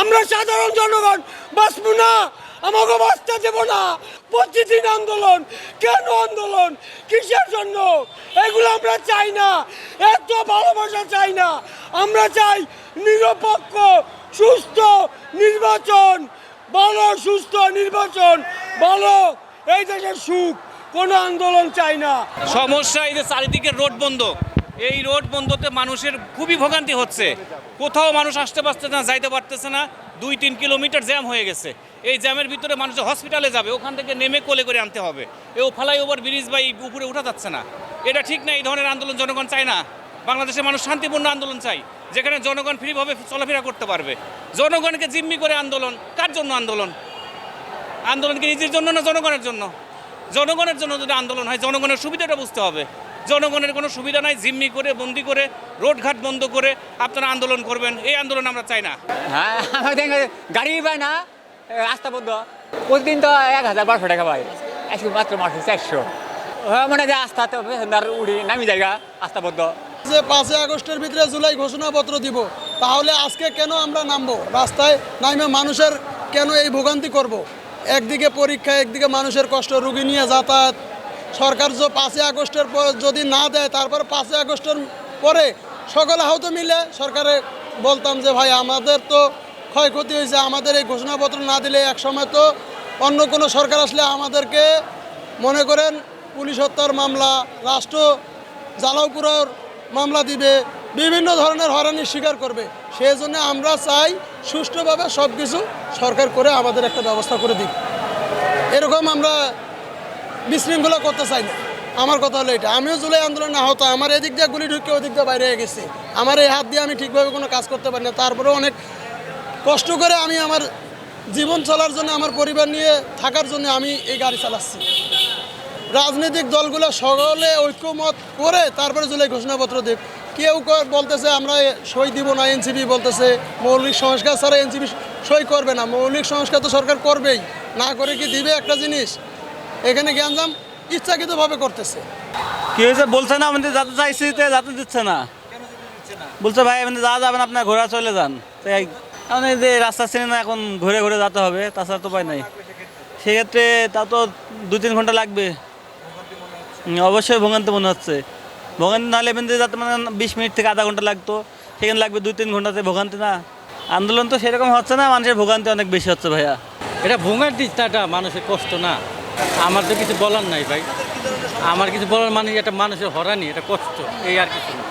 আমরা সাধারণ জনগণ বাঁচবো না, আমাকে বাঁচতে দেবো না। প্রতিদিন আন্দোলন, কেন আন্দোলন? কিসের জন্য? এগুলো আমরা চাই না, এত ভালোবাসা চাই না। আমরা চাই নিরপেক্ষ, সুস্থ নির্বাচন, ভালো, সুস্থ নির্বাচন, ভালো, এই দেশের সুখ। কোনো আন্দোলন চাই না। সমস্যা এই যে চারিদিকে রোড বন্ধ। এই রোড বন্ধতে মানুষের খুবই ভোগান্তি হচ্ছে। কোথাও মানুষ আসতে পারছে না, যাইতে পারতেছে না। দুই, তিন কিলোমিটার জ্যাম হয়ে গেছে। এই জ্যামের ভিতরে মানুষ হসপিটালে যাবে, ওখান থেকে নেমে কোলে করে আনতে হবে। এও ফ্লাই ওভার ব্রিজ বা এই উপরে উঠা যাচ্ছে না। এটা ঠিক না, এই ধরনের আন্দোলন জনগণ চায় না। বাংলাদেশের মানুষ শান্তিপূর্ণ আন্দোলন চাই যেখানে জনগণ ফ্রিভাবে চলাফেরা করতে পারবে। জনগণকে জিম্মি করে আন্দোলন, কার জন্য আন্দোলন? আন্দোলন কি নিজের জন্য না জনগণের জন্য? জনগণের জন্য যদি আন্দোলন হয় জনগণের সুবিধাটা বুঝতে হবে। জনগণের কোনো সুবিধা নাই জিম্মি করে বন্দি করে রোডঘাট বন্ধ করে আপনারা আন্দোলন করবেন। এই আন্দোলন আমরা চাই না। হ্যাঁ গাড়ি পায় না রাস্তা বন্ধ। প্রতিদিন তো এক হাজার বারোশো টাকা পাই আজকে মাত্র মাসে চারশো হ্যাঁ মানে যে আস্থা তো উড়ি নামি জায়গা আস্থা বন্ধ। যে পাঁচই আগস্টের ভিতরে জুলাই ঘোষণাপত্র দিব তাহলে আজকে কেন আমরা নামবো? রাস্তায় নামে মানুষের কেন এই ভোগান্তি করব। একদিকে পরীক্ষা, একদিকে মানুষের কষ্ট, রুগী নিয়ে যাতায়াত। সরকার যে পাঁচই আগস্টের পর যদি না দেয়, তারপর পাঁচই আগস্টের পরে সকলে আহত মিলে সরকারে বলতাম যে, ভাই, আমাদের তো ক্ষয়ক্ষতি হয়েছে, আমাদের এই ঘোষণাপত্র না দিলে এক সময় তো অন্য কোনো সরকার আসলে আমাদেরকে মনে করেন, পুলিশ হত্যার মামলা, রাষ্ট্র জ্বালাওপুরার মামলা দিবে। বিভিন্ন ধরনের হয়রানির স্বীকার করবে। সেই জন্য আমরা চাই সুষ্ঠুভাবে সব কিছু সরকার করে আমাদের একটা ব্যবস্থা করে দিক। এরকম আমরা বিশৃঙ্খলা করতে চাই না। আমার কথা হলো এটা। আমিও জুলাই আন্দোলন না আহত। আমার এদিক দিয়ে গুলি ঢুকে ওদিক দিয়ে বাইরে গেছে। আমার এই হাত দিয়ে আমি ঠিকভাবে কোনো কাজ করতে পারি না। তারপরেও অনেক কষ্ট করে আমি আমার জীবন চলার জন্য, আমার পরিবার নিয়ে থাকার জন্য আমি এই গাড়ি চালাচ্ছি। রাজনৈতিক দলগুলো সকলে ঐক্যমত করে তারপরে জুলাই ঘোষণাপত্র দেব। কেউ বলতেছে, আমরা সই দিব না, এনসিপি বলতেছে, মৌলিক সংস্কার ছাড়া এনসিপি সই করবে না। মৌলিক সংস্কার তো সরকার করবেই, না করে কি দিবে একটা জিনিস? এখানে গ্যাঞ্জাম ইচ্ছাকৃতভাবে করতেছে। কি হয়েছে বলছে না, আমাদের যাতে চাইছি যাতে দিচ্ছে না। বলছে, ভাই আপনি যা যাবেন, আপনার ঘোরা চলে যান। তাই এই যে রাস্তা চিনে না, এখন ঘুরে ঘুরে যেতে হবে, তাছাড়া তো উপায় নাই। সেক্ষেত্রে তা তো দু তিন ঘণ্টা লাগবে। অবশ্যই ভোগান্তি মনে হচ্ছে। ভোগান্তি নাহলে বেঁধে যাতে মানে বিশ মিনিট থেকে আধা ঘণ্টা লাগতো। সেখানে লাগবে দুই তিন ঘন্টাতে ভোগান্তি না। আন্দোলন তো সেরকম হচ্ছে না, মানুষের ভোগান্তি অনেক বেশি হচ্ছে ভাইয়া। এটা ভোগান্তি তাটা মানুষের কষ্ট না। আমার তো কিছু বলার নাই ভাই। আমার কিছু বলার মানে এটা মানুষের হরানি এটা কষ্ট। এই আর কিছু না।